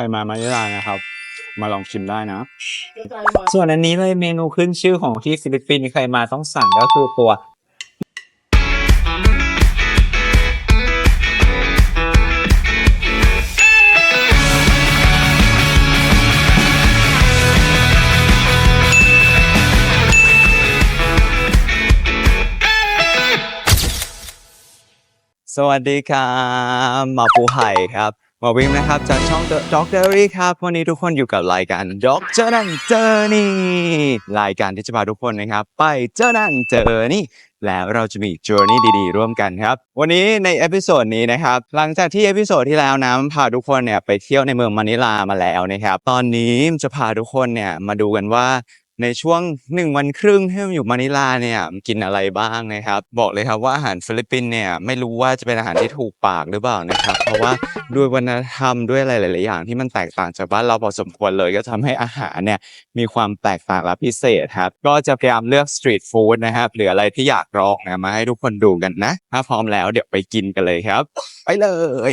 รมามานิลานะครับ มาลองชิมได้นะ ส่วนอันนี้เลยเมนูขึ้นชื่อของที่ฟิลิปปินส์ใครมาต้องสั่งก็คือตัวสวัสดีครับหมาปูไห่ครับ หมาวิมนะครับจากช่อง The Dog Diary ครับวันนี้ทุกคนอยู่กับรายการ Dog เจอนั่นเจอนี่ รายการที่จะพาทุกคนนะครับ ไปเจอนั่นเจอนี่ แล้วเราจะมี journey ดีๆ ร่วมกันครับ วันนี้ในเอพิโซดนี้นะครับ หลังจากที่เอพิโซดที่แล้วนะพาทุกคนเนี่ยไปเที่ยวในเมืองมะนิลามาแล้วนะครับ ตอนนี้จะพาทุกคนเนี่ยมาดูกันว่าในช่วงหนึ่งวันครึ่งที่อยู่มะนิลาเนี่ยกินอะไรบ้างนะครับ บอกเลยครับว่าอาหารฟิลิปปินส์เนี่ยไม่รู้ว่าจะเป็นอาหารที่ถูกปากหรือเปล่านะครับ เพราะว่า ด้วยวัฒนธรรมด้วยอะไรหลาย ๆ อย่างที่มันแตกต่างจากบ้านเราพอสมควรเลย ก็ทำให้อาหารเนี่ยมีความแตกต่างและพิเศษครับ ก็จะพยายามเลือกสตรีทฟู้ดนะครับหรืออะไรที่อยากลองนะมาให้ทุกคนดูกันนะ ถ้าพร้อมแล้วเดี๋ยวไปกินกันเลยครับ ไปเลย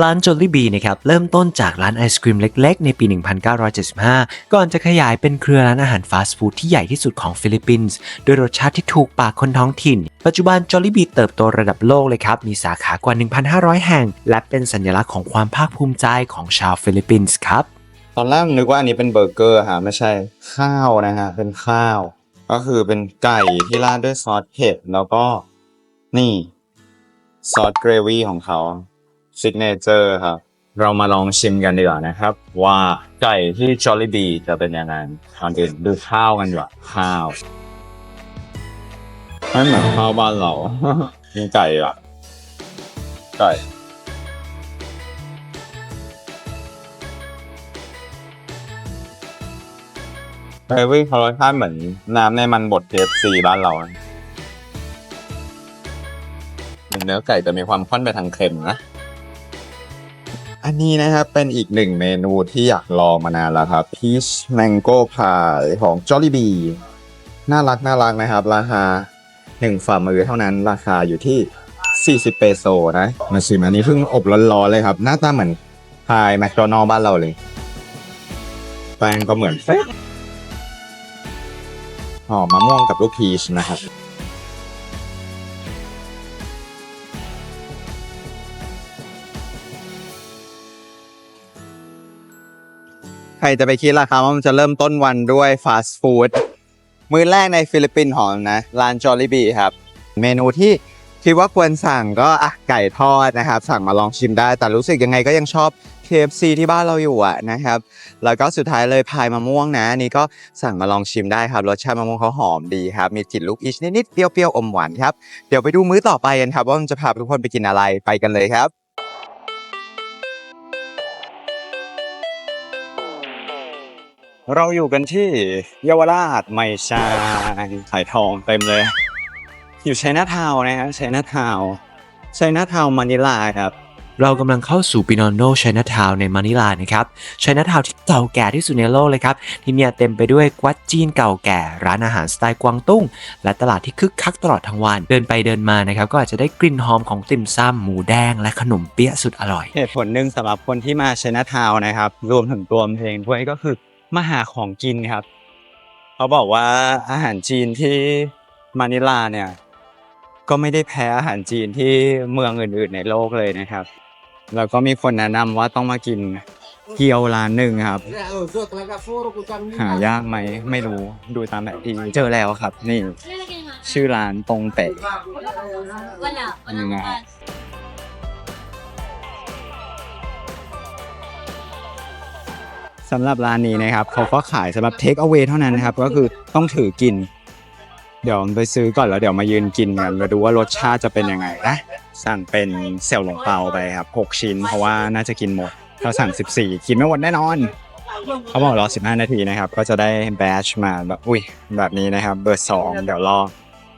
ร้าน Jollibee นะครับเริ่มต้นจากร้านไอศครีมเล็กๆ ในปี 1975 ก่อนจะขยายเป็นเครือร้านอาหารฟาสต์ฟู้ดที่ใหญ่ที่สุดของฟิลิปปินส์ด้วยรสชาติที่ถูกปากคนท้องถิ่น ปัจจุบัน Jollibee เติบโตระดับโลกเลยครับ มีสาขากว่า 1,500 แห่ง และเป็นสัญลักษณ์ของความภาคภูมิใจของชาวฟิลิปปินส์ครับ ตอนแรกนึกว่าอันนี้เป็นเบอร์เกอร์ฮะไม่ใช่ข้าวนะฮะเป็นข้าว ก็คือเป็นไก่ที่ราดด้วยซอสเผ็ดแล้วก็นี่ซอสเกรวี่ของเขา ซิกเนเจอร์ครับ เรามาลองชิมกันดีกว่านะครับ ว่าไก่ที่ Jollibee จะเป็นยังไงก่อนอื่นดูข้าวกันดีกว่าข้าวไม่เหมือนข้าวบ้านเรามีไก่อะไก่เฮวี่เขารสชาติเหมือนน้ำในมันบด KFC บ้านเราเนื้อไก่จะมีความค่อนไปทางเค็มนะ นนี้นะครับเป็นอีกหนึ่งเมนูที่อยากลองมานานแล้วครับ Peach Mango Pie ของ Jollibee น่ารักน่ารักนะครับ ราคาหนึ่งฝ่ามือเท่านั้นราคาอยู่ที่ 40 เปโซนะ มาชิมอันนี้เพิ่งอบร้อนๆเลยครับ หน้าตาเหมือนพายแมคโดนัลบ้านเราเลย แป้งก็เหมือนเป๊ะหอมมะม่วงกับลูกพีชนะครับ ใครจะไปคิดล่ะครับว่ามันจะเริ่มต้นวันด้วยฟาสต์ฟู้ดมื้อแรกในฟิลิปปินส์ของนะร้านจอ l ิบีครับ เมนูที่คิดว่าควรสั่งก็อะไก่ทอดนะครับ สั่งมาลองชิมได้ แต่รู้สึกยังไงก็ยังชอบ KFC ที่บ้านเราอยู่อะนะครับ แล้วก็สุดท้ายเลยพายมะม่วงนะนนี่ก็สั่งมาลองชิมได้ครับรสชาติมะม่วงเขาหอมดีครับ มีกลิ่นลูกอิชนิดๆเปรี้ยวๆอมหวานครับเดี๋ยวไปดูมื้อต่อไปกันครับ ว่ามันจะพาทุกคนไปกินอะไรไปกันเลยครับ เราอยู่กันที่เยาวราชไม่ใช่ขายทองเต็มเลย อยู่ชัยนาทาวน์นะฮะชัยนาทาวน์ชัยนาทาวน์มะนิลาครับเรากำลังเข้าสู่ปินอนโนชัยนาทาวในมะนิลานะครับชัยนาทาวที่เก่าแก่ที่สุดในโลกเลยครับ ที่เนี่ยเต็มไปด้วยกวัดจีนเก่าแก่ ร้านอาหารสไตล์กวางตุ้ง และตลาดที่คึกคักตลอดทั้งวัน เดินไปเดินมานะครับ ก็อาจจะได้กลิ่นหอมของติ่มซำหมูแดง และขนมเปี๊ยะสุดอร่อย เหตุผลหนึ่งสำหรับคนที่มาชัยนาทาวน์นะครับ รวมถึงตัวเพลงด้วยก็คือ มาหาของกินครับ เขาบอกว่าอาหารจีนที่มะนิลาเนี่ย ก็ไม่ได้แพ้อาหารจีนที่เมืองอื่นๆในโลกเลยนะครับ แล้วก็มีคนแนะนำว่าต้องมากินเกี๊ยวร้านหนึ่งครับ หายากไหมไม่รู้ดูตามแบบที่เจอแล้วครับ นี่ ชื่อร้านตรงเตะ Wala. Ano nga? สำหรับร้านนี้นะครับเขาก็ขายสำหรับเทคเอา a y เท่านั้นนะครับ ก็คือต้องถือกิน เดี๋ยวไปซื้อก่อนแล้วเดี๋ยวมายืนกินกันแล้วดูว่ารสชาติจะเป็นยังไงนะสั่งเป็นเสี่ยวหลงเปาไปครับ6ชิ้น เพราะว่าน่าจะกินหมดถ้าสั่ง 14 กินไม่หมดแน่นอน เขาบอกรอ 15 นาทีนะครับ ก็จะได้แบชมาแบบอุ้ยแบบนี้นะครับ เบอร์ 2 เดี๋ยวรอ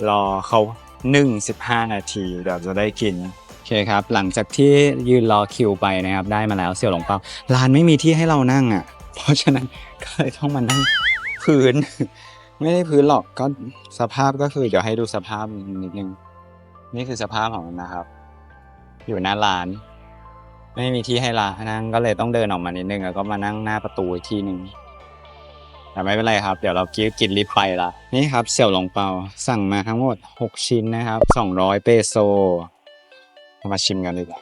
รอเขานึ่ง15 นาทีเดี๋ยวจะได้กินโอเคครับ หลังจากที่ยืนรอคิวไปนะครับ ได้มาแล้วเสี่ยวหลงเปาร้านไม่มีที่ให้เรานั่งอะ เพราะฉะนั้นก็เลยต้องมานั่งพื้น ไม่ได้พื้นหรอกก็สภาพก็คือเดี๋ยวให้ดูสภาพนิดนึงนี่คือสภาพของมันนะครับ อยู่หน้าร้าน ไม่มีที่ให้ร้านนั่งก็เลยต้องเดินออกมานิดนึงแล้วก็มานั่งหน้าประตูอีกทีหนึ่งแต่ไม่เป็นไรครับ เดี๋ยวเรากินกินรีบไปละนี่ครับเสี่ยวหลงเปาสั่งมาทั้งหมด 6 ชิ้นนะครับ 200 เปโซมาชิมกันเลยดีกว่า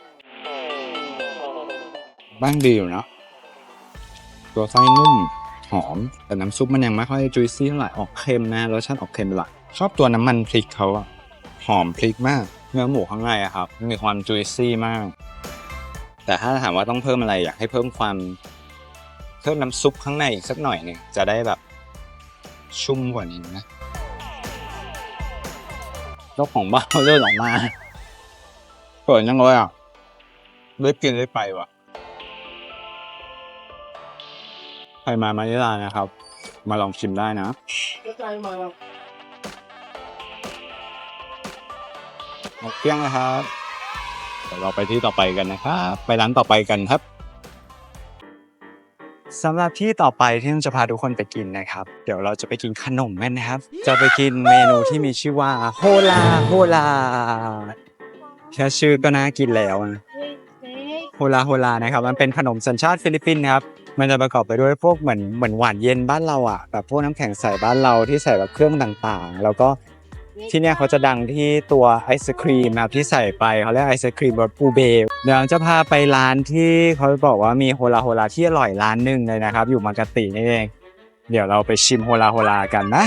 บ้างดีอยู่เนาะ ตัวไส้นุ่มหอม แต่น้ำซุปมันยังไม่ค่อยจุยซี่เท่าไหร่ออกเค็มนะรสชาติออกเค็มไปละชอบตัวน้ำมันพริกเขาอะหอมพริกมากเนื้อหมูข้างในอะครับ มีความจุยซี่มาก แต่ถ้าถามว่าต้องเพิ่มอะไรอยากให้เพิ่มความเพิ่มน้ำซุปข้างในอีกสักหน่อยหนึ่งจะได้แบบชุ่มกว่านี้นะเจ้าของบ้านเขาเดินออกมาเปิดยังเลยอะได้กินได้ไปว่ะ ใครมามานิลานะครับ มาลองชิมได้นะหมดเกลี้ยงแล้วครับเดี๋ยวเราไปที่ต่อไปกันนะครับไปร้านต่อไปกันครับสำหรับที่ต่อไปที่เราจะพาทุกคนไปกินนะครับ เดี๋ยวเราจะไปกินขนมกันนะครับ จะไปกินเมนูที่มีชื่อว่าโฮลาโฮลาแค่ชื่อก็น่ากินแล้วนะโฮลาโฮลานะครับ มันเป็นขนมสัญชาติฟิลิปปินส์นะครับ มันจะประกอบไปด้วยพวกเหมือนเหมือนหวานเย็นบ้านเราอะแบบพวกน้ำแข็งใสบ้านเราที่ใส่แบบเครื่องต่างๆ แล้วก็ที่เนี่ยเขาจะดังที่ตัวไอศครีมนะครับที่ใส่ไปเขาเรียกไอศครีมรสปูเบลเดี๋ยวจะพาไปร้านที่เขาบอกว่ามีโฮลาโฮลาที่อร่อยร้านหนึ่งเลยนะครับ อยู่มากาตินี่เอง เดี๋ยวเราไปชิมโฮลาโฮลากันนะ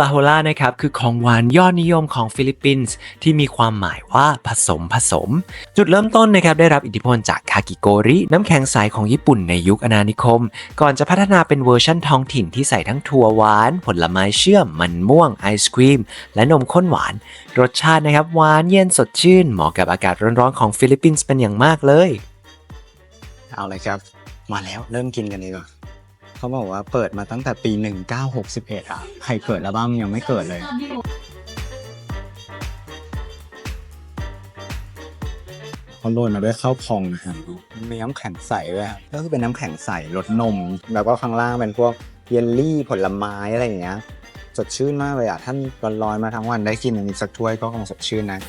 ลาโฮลานะครับคือของหวานยอดนิยมของฟิลิปปินส์ที่มีความหมายว่าผสมผสม จุดเริ่มต้นนะครับได้รับอิทธิพลจากคากิโกริ น้ำแข็งใสของญี่ปุ่นในยุคอาณานิคม ก่อนจะพัฒนาเป็นเวอร์ชั่นท้องถิ่นที่ใส่ทั้งถั่วหวาน ผลไม้เชื่อม มันม่วง ไอศครีม และนมข้นหวาน รสชาตินะครับหวานเย็นสดชื่น เหมาะกับอากาศร้อนๆของฟิลิปปินส์เป็นอย่างมากเลย เอาเลยครับ มาแล้วเริ่มกินกันดีกว่า เขาบอกว่าเปิดมาตั้งแต่ปี 1961 อะ ใครเกิดแล้วบ้างยังไม่เกิดเลย เขาโรยมาด้วยข้าวพองนะครับมีน้ำแข็งใสด้วยก็คือเป็นน้ำแข็งใสรสนม แล้วก็ข้างล่างเป็นพวกเยลลี่ผลไม้อะไรอย่างเงี้ย สดชื่นมากเลยอะ ท่านร้อนๆมาทั้งวันได้กินอันนี้สักถ้วยก็คงสดชื่นนะ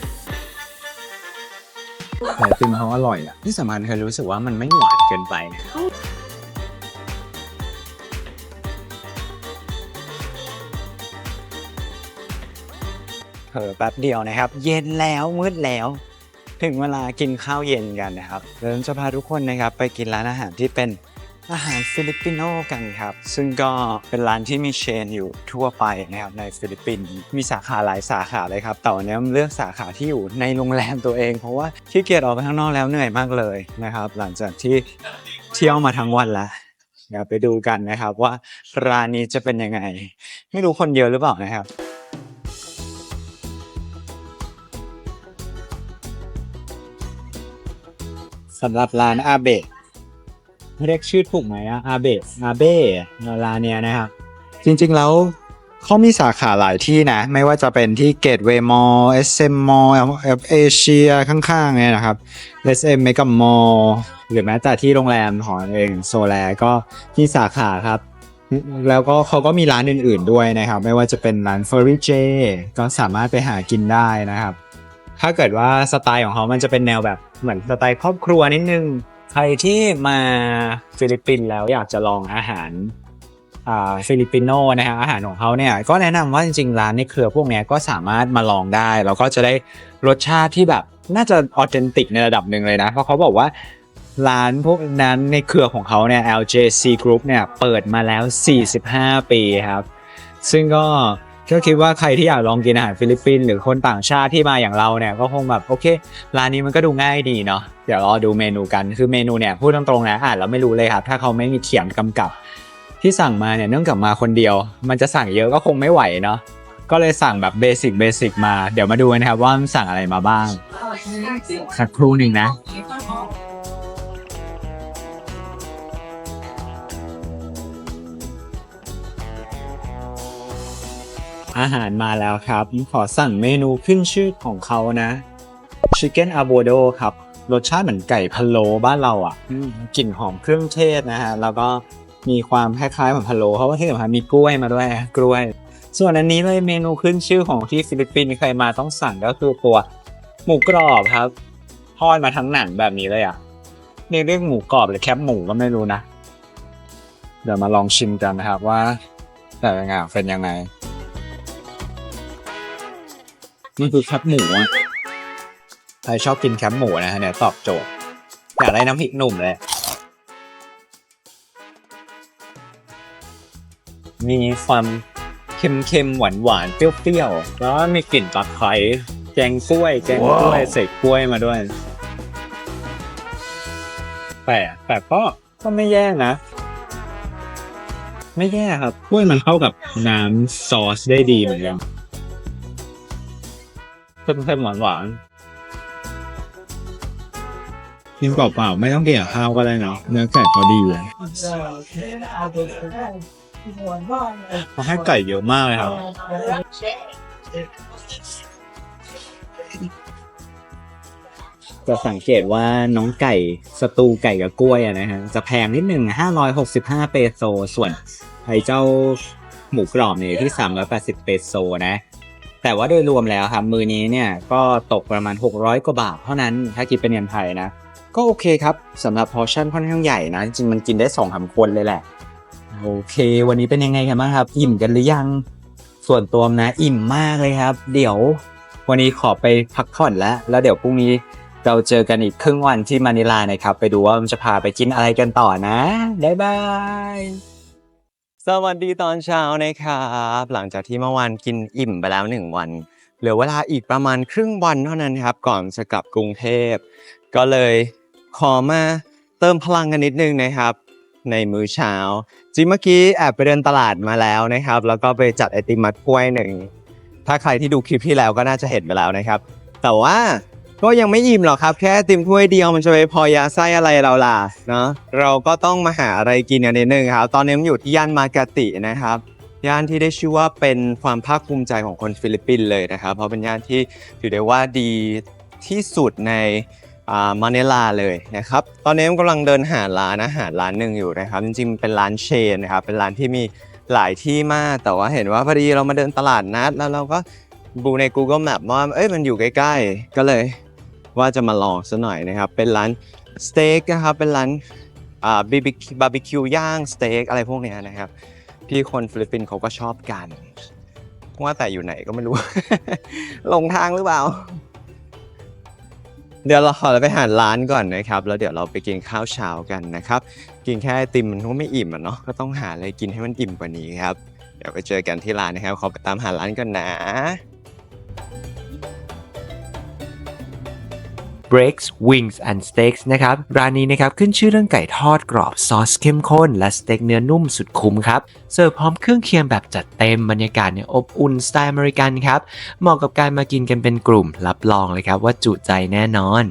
แต่ติมเขาอร่อยอะที่สำคัญคือรู้สึกว่ามันไม่หวานเกินไปนะ เผลอแป๊บเดียวนะครับ เย็นแล้วมืดแล้ว ถึงเวลากินข้าวเย็นกันนะครับเดี๋ยวจะพาทุกคนนะครับไปกินร้านอาหารที่เป็นอาหารฟิลิปปินโนกันครับ ซึ่งก็เป็นร้านที่มีเชนอยู่ทั่วไปนะครับในฟิลิปปินส์มีสาขาหลายสาขาเลยครับแต่วันนี้เลือกสาขาที่อยู่ในโรงแรมตัวเอง เพราะว่าขี้เกียจออกไปข้างนอกแล้วเหนื่อยมากเลยนะครับ หลังจากที่เที่ยวมาทั้งวันแล้วเดี๋ยวไปดูกันนะครับว่าร้านนี้จะเป็นยังไง ไม่รู้คนเยอะหรือเปล่านะครับ สำหรับร้านอาเบะเรียกชื่อถูกไหมอะอาเบะอาเบะร้านเนี้ยนะครับ จริงๆแล้วเขามีสาขาหลายที่นะ ไม่ว่าจะเป็นที่เกตเวย์มอลเอสเอ็มมอลเอเชียข้างๆเนี่ยนะครับเอสเอ็มเมกามอลหรือแม้แต่ที่โรงแรมของเองโซแลก็มีสาขาครับ แล้วก็เขาก็มีร้านอื่นๆด้วยนะครับ ไม่ว่าจะเป็นร้าน f u r r y J ก็สามารถไปหากินได้นะครับ ถ้าเกิดว่าสไตล์ของเขามันจะเป็นแนวแบบเหมือนสไตล์ครอบครัวนิดนึง ใครที่มาฟิลิปปินส์แล้วอยากจะลองอาหารฟิลิปปินโนนะฮะอาหารของเขาเนี่ยก็แนะนำว่าจริงๆ ร้านในเครือพวกนี้ก็สามารถมาลองได้ แล้วก็จะได้รสชาติที่แบบน่าจะออเทนติกในระดับหนึ่งเลยนะ เพราะเขาบอกว่าร้านพวกนั้นในเครือของเขาเนี่ย LJC Group เนี่ยเปิดมาแล้ว 45 ปีครับ ซึ่งก็ ก็คิดว่าใครที่อยากลองกินอาหารฟิลิปปินส์หรือคนต่างชาติที่มาอย่างเราเนี่ยก็คงแบบโอเคร้านนี้มันก็ดูง่ายดีเนาะเดี๋ยวรอดูเมนูกันคือเมนูเนี่ยพูดตรงๆนะอ่านแล้วไม่รู้เลยครับถ้าเขาไม่มีเขียนกำกับ ที่สั่งมาเนี่ยเนื่องจากมาคนเดียว มันจะสั่งเยอะก็คงไม่ไหวเนาะก็เลยสั่งแบบเบสิกเบสิกมาเดี๋ยวมาดูกันนะครับว่ามันสั่งอะไรมาบ้างสักครู่หนึ่งนะ อาหารมาแล้วครับขอสั่งเมนูขึ้นชื่อของเขานะชิคเก้นอะโวโดครับรสชาติเหมือนไก่พะโล้บ้านเราอะอืมกลิ่นหอมเครื่องเทศนะฮะแล้วก็มีความคล้ายๆเหมือนพะโล้เพราะว่าที่สำคัญมีกล้วยมาด้วยกล้วย ส่วนอันนี้เลยเมนูขึ้นชื่อของที่ฟิลิปปินส์ใครมาต้องสั่งก็คือตัวหมูกรอบครับทอดมาทั้งหนังแบบนี้เลยอะนี่เรียกหมูกรอบหรือแคบหมูก็ไม่รู้นะ เดี๋ยวมาลองชิมกันนะครับว่าแต่ละอย่างเป็นยังไง นี่คือแคบหมูอะใครชอบกินแคบหมูนะฮะเนี่ยตอบโจทย์อยากได้น้ำพริกหนุ่มเลยมีความเค็มๆ หวานๆ เปรี้ยวๆ แล้วมีกลิ่นตะไคร้แกงกล้วย แกงกล้วยใส่กล้วยมาด้วย แต่แต่ก็ก็ไม่แย่นะ ไม่แย่ครับ กล้วยมันเข้ากับน้ำซอสได้ดีเหมือนกัน เค็มๆหวานๆกินเปล่าๆไม่ต้องเกี่ยวข้าวก็ได้เนาะเนื้อไก่พอดีเลยเขาให้ไก่เยอะมากเลยครับจะสังเกตว่าน้องไก่สตูไก่กับกล้วยอะนะฮะจะแพงนิดหนึ่ง565 เปโซ ส่วนไอ้เจ้าหมูกรอบเนี่ยที่ 380 เปโซนะ แต่ว่าโดยรวมแล้วครับมือนี้เนี่ยก็ตกประมาณ 600 กว่าบาทเท่านั้นถ้าคิดเป็นเงินไทยนะ ก็โอเคครับสำหรับพอชั่นค่อนข้างใหญ่นะ จริงมันกินได้2องสามคนเลยแหละ โอเค วันนี้เป็นยังไงกันบ้างครับ อิ่มกันหรือยัง ส่วนตัวนะ อิ่มมากเลยครับ เดี๋ยววันนี้ขอไปพักผ่อนแล้ว แล้วเดี๋ยวพรุ่งนี้เราเจอกันอีกครึ่งวันที่มะนิลานะครับ ไปดูว่ามันจะพาไปกินอะไรกันต่อนะบ๊ายบาย สวัสดีตอนเช้านะครับหลังจากที่เมื่อวานกินอิ่มไปแล้วหนึ่งวันเหลือเวลาอีกประมาณครึ่งวันเท่านั้นครับ ก่อนจะกลับกรุงเทพ ก็เลยขอมาเติมพลังกันนิดนึงนะครับ ในมื้อเช้าจริงเมื่อกี้แอบไปเดินตลาดมาแล้วนะครับ แล้วก็ไปจัดไอติมมัดกล้วยหนึ่งถ้าใครที่ดูคลิปที่แล้วก็น่าจะเห็นไปแล้วนะครับ แต่ว่า ก็ยังไม่อิ่มหรอกครับ แค่ติมถ้วยเดียวมันจะไปพอยาไส้อะไรเราล่ะเนาะเราก็ต้องมาหาอะไรกินกันนิดนึงครับ ตอนนี้มันอยู่ที่ย่านมาการตินะครับย่านที่ได้ชื่อว่าเป็นความภาคภูมิใจของคนฟิลิปปินส์เลยนะครับ เพราะเป็นย่านที่ถือได้ว่าดีที่สุดในอ่ามะเนลาเลยนะครับ ตอนนี้ผมกำลังเดินหาร้านอาหารร้านหนึ่งอยู่นะครับ จริงๆ เป็นร้านเชนนะครับ เป็นร้านที่มีหลายที่มาก แต่ว่าเห็นว่าพอดีเรามาเดินตลาดนัด แล้วเราก็ดูใน Google Map ว่า เอ้ย มันอยู่ใกล้ๆ ก็เลย ว่าจะมาลองซะหน่อยนะครับ เป็นร้านสเต็กนะครับเป็นร้านบาร์บีบาร์บีคิวย่างสเต็กอะไรพวกเนี้ยนะครับ ที่คนฟิลิปปินส์เขาก็ชอบกันว่าแต่อยู่ไหนก็ไม่รู้ หลงทางหรือเปล่า เดี๋ยวเราขอไปหาร้านก่อนนะครับ แล้วเดี๋ยวเราไปกินข้าวเช้ากันนะครับ กินแค่ติมมันก็ไม่อิ่มอะเนาะก็ต้องหาอะไรกินให้มันอิ่มกว่านี้ครับ เดี๋ยวไปเจอกันที่ร้านนะครับขอไปตามหาร้านก่อนนะ Breaks Wings and Steaks นะครับร้านนี้นะครับขึ้นชื่อเรื่องไก่ทอดกรอบซอสเข้มข้น และสเต็กเนื้อนุ่มสุดคุ้มครับเสิร์ฟพร้อมเครื่องเคียงแบบจัดเต็มบรรยากาศเนี่ยอบอุ่นสไตล์อเมริกันครับเหมาะกับการมากินกันเป็นกลุ่ม รับรองเลยครับว่าจุใจแน่นอน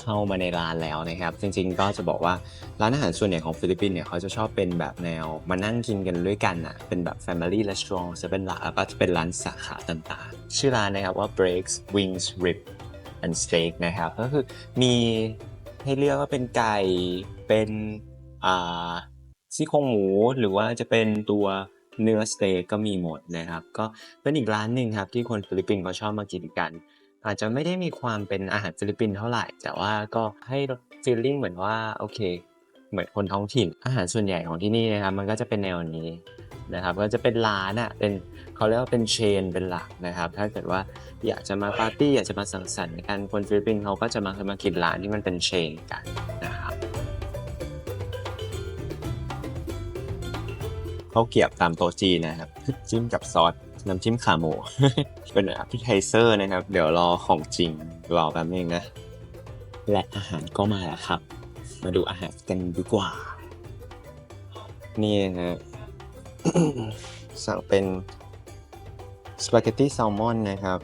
เข้ามาในร้านแล้วนะครับ จริงๆก็จะบอกว่าร้านอาหารส่วนใหญ่ของฟิลิปปินส์เนี่ยเขาจะชอบเป็นแบบแนวมานั่งกินกันด้วยกันอะเป็นแบบ Family Restaurant จะเป็นหลักแล้วก็จะเป็นร้านสาขาต่างๆ ชื่อร้านนะครับว่า Breaks Wings Rib and Steak นะครับ ก็คือมีให้เลือกว่าเป็นไก่เป็นอ่าซี่โครงหมูหรือว่าจะเป็นตัวเนื้อสเต็กก็มีหมดนะครับ ก็เป็นอีกร้านหนึ่งครับที่คนฟิลิปปินส์เขาชอบมากินกัน อาจจะไม่ได้มีความเป็นอาหารฟิลิปปินส์เท่าไหร่ แต่ว่าก็ให้ฟีลลิ่งเหมือนว่าโอเค เหมือนคนท้องถิ่น อาหารส่วนใหญ่ของที่นี่นะครับมันก็จะเป็นแนวนี้นะครับก็จะเป็นร้านอะเป็นเขาเรียกว่าเป็นเชนเป็นหลักนะครับ ถ้าเกิดว่าอยากจะมาปาร์ตี้อยากจะมาสังสรรค์กันคนฟิลิปปินส์เขาก็จะมามากินร้านที่มันเป็นเชนกันนะครับเขาวเกรียบตามโต๊ะจีนนะครับ จิ้มกับซอสน้ำจิ้มขาหมู เป็นแอปเปิไทเซอร์นะครับ เดี๋ยวรอของจริงรอแป๊บนึงนะ และอาหารก็มาแล้วครับ มาดูอาหารกันดีกว่า นี่นะ สั่งเป็นสปาเกตตี้แซลมอนนะครับ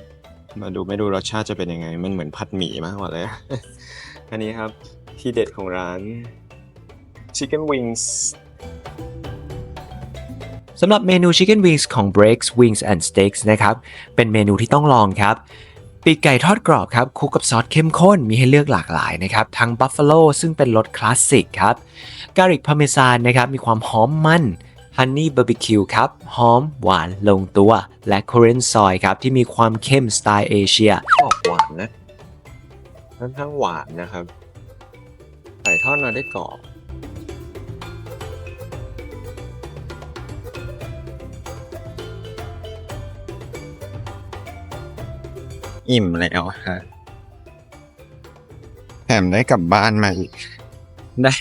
มาดูไม่ดูรสชาติจะเป็นยังไง มันเหมือนผัดหมี่มากกว่าเลย อันนี้ครับที่เด็ดของร้าน Chicken Wings สำหรับเมนู Chicken Wings ของ Breaks Wings and Steaks นะครับ เป็นเมนูที่ต้องลองครับ ปีกไก่ทอดกรอบครับคลุกกับซอสเข้มข้นมีให้เลือกหลากหลายนะครับ ทั้งบัฟฟาโลซึ่งเป็นรสคลาสสิกครับการิกพาเมซานนะครับมีความหอมมันฮันนี่บาร์บีคิวครับหอมหวานลงตัว และโคเรนซอยครับที่มีความเข้มสไตล์เอเชีย ออกหวานนะค่อนข้างหวานนะครับไก่ทอดมาได้กรอบ อิ่มแล้วฮะแถมได้กลับบ้านมาอีก ได้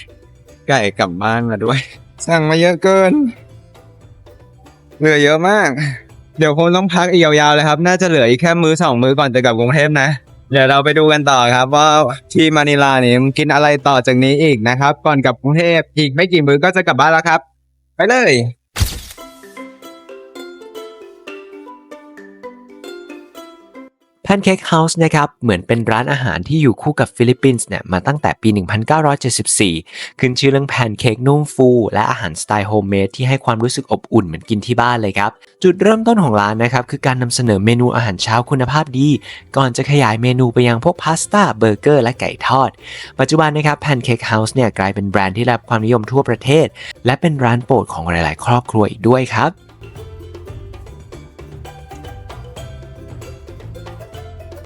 ไก่กลับบ้านมาด้วย สั่งมาเยอะเกิน เหลือเยอะมาก เดี๋ยวคงต้องพักอีกยาวๆเลยครับ น่าจะเหลืออีกแค่มื้อสองมื้อก่อนจะกลับกรุงเทพนะ เดี๋ยวเราไปดูกันต่อครับ ว่าที่มะนิลาเนี่ยมันกินอะไรต่อจากนี้อีกนะครับ ก่อนกลับกรุงเทพอีกไม่กี่มื้อก็จะกลับบ้านแล้วครับ ไปเลย Pancake House นะครับเหมือนเป็นร้านอาหารที่อยู่คู่กับฟิลิปปินส์เนี่ยมาตั้งแต่ปี 1974 ขึ้นชื่อเรื่องแพนเค้กนุ่มฟู และอาหารสไตล์โฮมเมดที่ให้ความรู้สึกอบอุ่นเหมือนกินที่บ้านเลยครับจุดเริ่มต้นของร้านนะครับคือการนำเสนอเมนูอาหารเช้าคุณภาพดี ก่อนจะขยายเมนูไปยังพวกพาสต้าเบอร์เกอร์และไก่ทอด ปัจจุบันนะครับ Pancake House เนี่ยกลายเป็นแบรนด์ที่ได้รับความนิยมทั่วประเทศ และเป็นร้านโปรดของหลาย ๆ ครอบครัวอีกด้วยครับ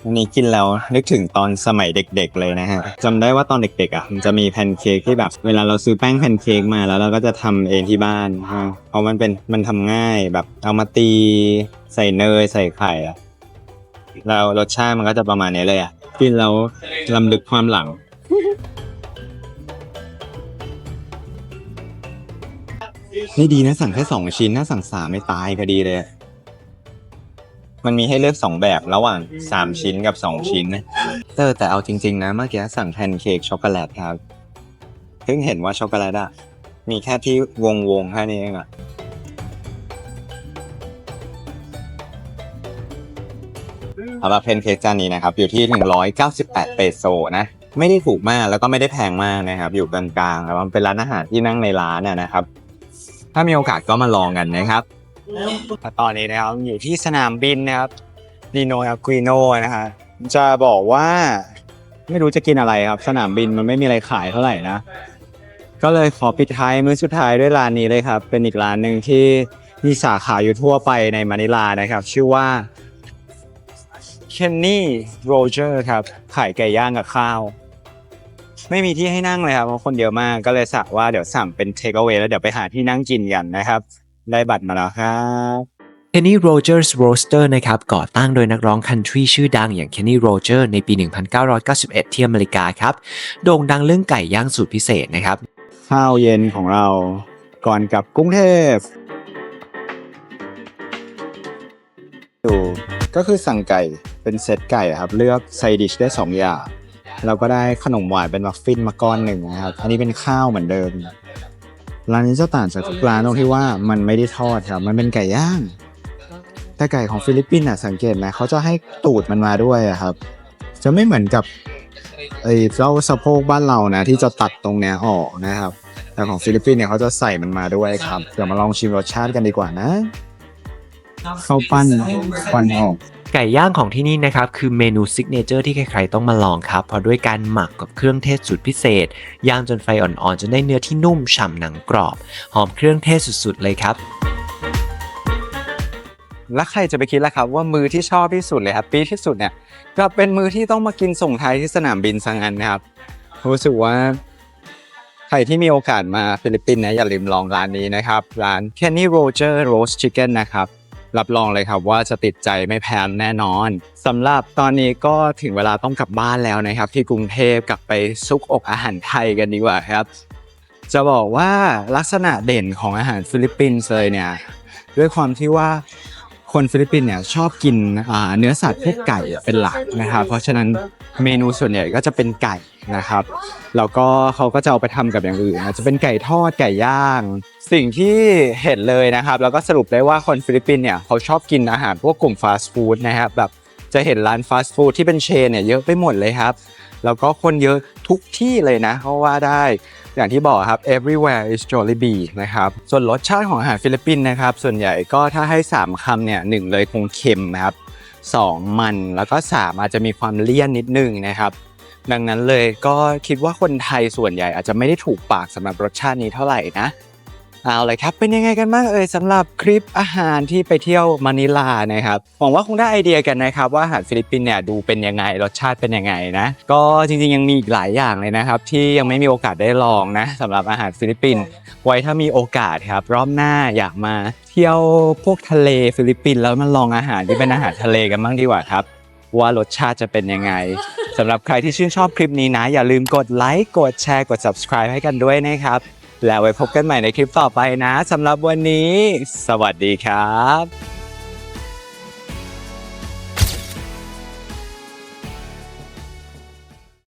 อันนี้กินแล้วนึกถึงตอนสมัยเด็ก ๆ เลยนะฮะจำได้ว่าตอนเด็กๆอะมันจะมีแพนเค้กที่แบบ เวลาเราซื้อแป้งแพนเค้กมาแล้วเราก็จะทำเองที่บ้านฮะเพราะมันเป็นมันทำง่ายแบบเอามาตีใส่เนยใส่ไข่อะแล้วรสชาติมันก็จะประมาณนี้เลยอะกินแล้วลำลึกความหลัง นี่ดีนะสั่งแค่สองชิ้นถ้าสั่งสามไม่ตายพอดีเลยอะ มันมีให้เลือกสองแบบระหว่างสามชิ้นกับสองชิ้นนะเออแต่เอาจริง ๆ นะ เมื่อกี้สั่งแพนเค้กช็อกโกแลตครับเพิ่งเห็นว่าช็อกโกแลตอะมีแค่ที่วงวงๆแค่นี้เองอะสำหรับแพนเค้กจานนี้นะครับ อยู่ที่ 198 เปโซนะไม่ได้ถูกมากแล้วก็ไม่ได้แพงมากนะครับ อยู่กลางๆแล้วมันเป็นร้านอาหารที่นั่งในร้านน่ะนะครับ ถ้ามีโอกาสก็มาลองกันนะครับ ตอนนี้นะครับ อยู่ที่สนามบินนะครับดีโนอ q ก i โนนะฮะจะบอกว่าไม่รู้จะกินอะไรครับ สนามบินมันไม่มีอะไรขายเท่าไหร่นะ ก็เลยขอปิดท้ายมื้อสุดท้ายด้วยร้านนี้เลยครับ เป็นอีกร้านหนึ่งที่มีสาขาอยู่ทั่วไปในมะนิลานะครับ ชื่อว่า Kenny Roger ครับขายไก่ย่างกับข้าว ไม่มีที่ให้นั่งเลยครับเพราะคนเยอะมากก็เลยสั่งว่าเดี๋ยวสั่งเป็น take away แล้วเดี๋ยวไปหาที่นั่งกินกันนะครับ ได้บัตรมาแล้วครับ Kenny Rogers Roaster นะครับก่อตั้งโดยนักร้องคันทรีชื่อดังอย่าง Kenny Roger ในปี 1991 ที่อเมริกาครับ โด่งดังเรื่องไก่ย่างสูตรพิเศษนะครับ ข้าวเย็นของเราก่อนกลับกรุงเทพดูก็คือสั่งไก่เป็นเซตไก่อะครับ เลือกไซดิชได้ 2 อย่าง เราก็ได้ขนมหวานเป็นมัฟฟินมาก้อนหนึ่งนะครับ อันนี้เป็นข้าวเหมือนเดิม ร้านนี้จะต่างจากทุกร้านตรงที่ว่ามันไม่ได้ทอดครับ มันเป็นไก่ย่าง แต่ไก่ของฟิลิปปินส์อะสังเกตไหมเขาจะให้ตูดมันมาด้วยอะครับ จะไม่เหมือนกับไอ้เจ้าสะโพกบ้านเรานะ ที่จะตัดตรงเนี้ยออกนะครับ แต่ของฟิลิปปินส์เนี่ยเขาจะใส่มันมาด้วยครับ เดี๋ยวมาลองชิมรสชาติกันดีกว่านะข้าวปั้นควันออก ไก่ย่างของที่นี่นะครับคือเมนูซิกเนเจอร์ที่ใครๆต้องมาลองครับ เพราะด้วยการหมักกับเครื่องเทศสูตรพิเศษ ย่างจนไฟอ่อนๆจนได้เนื้อที่นุ่มฉ่ำหนังกรอบ หอมเครื่องเทศสุดๆเลยครับแล้วใครจะไปคิดล่ะครับว่ามือที่ชอบที่สุดเลยครับปีที่สุดเนี่ยกลับเป็นมือที่ต้องมากินส่งท้ายที่สนามบินสังอันนะครับรู้สึกว่า ใครที่มีโอกาสมาฟิลิปปินส์นะอย่าลืมลองร้านนี้นะครับ ร้าน Kenny Roger Roast Chicken นะครับ รับรองเลยครับว่าจะติดใจไม่แพ้แน่นอนสำหรับตอนนี้ก็ถึงเวลาต้องกลับบ้านแล้วนะครับ ที่กรุงเทพกลับไปซุกอกอาหารไทยกันดีกว่าครับ จะบอกว่าลักษณะเด่นของอาหารฟิลิปปินส์เลยเนี่ยด้วยความที่ว่า คนฟิลิปปินส์เนี่ยชอบกินเนื้อสัตว์พวกไก่เป็นหลักนะครับเพราะฉะนั้นเมนูส่วนใหญ่ก็จะเป็นไก่นะครับแล้วก็เขาก็จะเอาไปทำกับอย่างอื่นจจะเป็นไก่ทอดไก่ย่าง สิ่งที่เห็นเลยนะครับ แล้วก็สรุปได้ว่าคนฟิลิปปินส์เนี่ยเขาชอบกินอาหารพวกกลุ่มฟาสต์ฟู้ดนะครับแบบจะเห็นร้านฟาสต์ฟู้ดที่เป็นเชนเนี่ยเยอะไปหมดเลยครับ แล้วก็คนเยอะทุกที่เลยนะเขาว่าได้ อย่างที่บอกครับ everywhere is Jollibee นะครับ ส่วนรสชาติของอาหารฟิลิปปินส์นะครับ ส่วนใหญ่ก็ถ้าให้ 3คำเนี่ยหนึ่งเลยคงเค็มนะครับ2มันแล้วก็3อาจจะมีความเลี่ยนนิดนึงนะครับ ดังนั้นเลยก็คิดว่าคนไทยส่วนใหญ่อาจจะไม่ได้ถูกปากสำหรับรสชาตินี้เท่าไหร่นะ เอาเลยครับ เป็นยังไงกันบ้างเอ่ยสำหรับคลิปอาหารที่ไปเที่ยวมะนิลานะครับหวังว่าคงได้ไอเดียกันนะครับ ว่าอาหารฟิลิปปินส์เนี่ยดูเป็นยังไงรสชาติเป็นยังไงนะ ก็จริงๆยังมีอีกหลายอย่างเลยนะครับ ที่ยังไม่มีโอกาสได้ลองนะสำหรับอาหารฟิลิปปินส์ไว้ถ้ามีโอกาสครับ รอบหน้าอยากมาเที่ยวพวกทะเลฟิลิปปินส์แล้วมาลองอาหารที่เป็นอาหารทะเลกันบ้างดีกว่าครับ ว่ารสชาติจะเป็นยังไงสำหรับใครที่ชื่นชอบคลิปนี้นะ อย่าลืมกดไลค์กดแชร์กด subscribe ให้กันด้วยนะครับ แล้วไว้พบกันใหม่ในคลิปต่อไปนะสำหรับวันนี้ สวัสดีครับ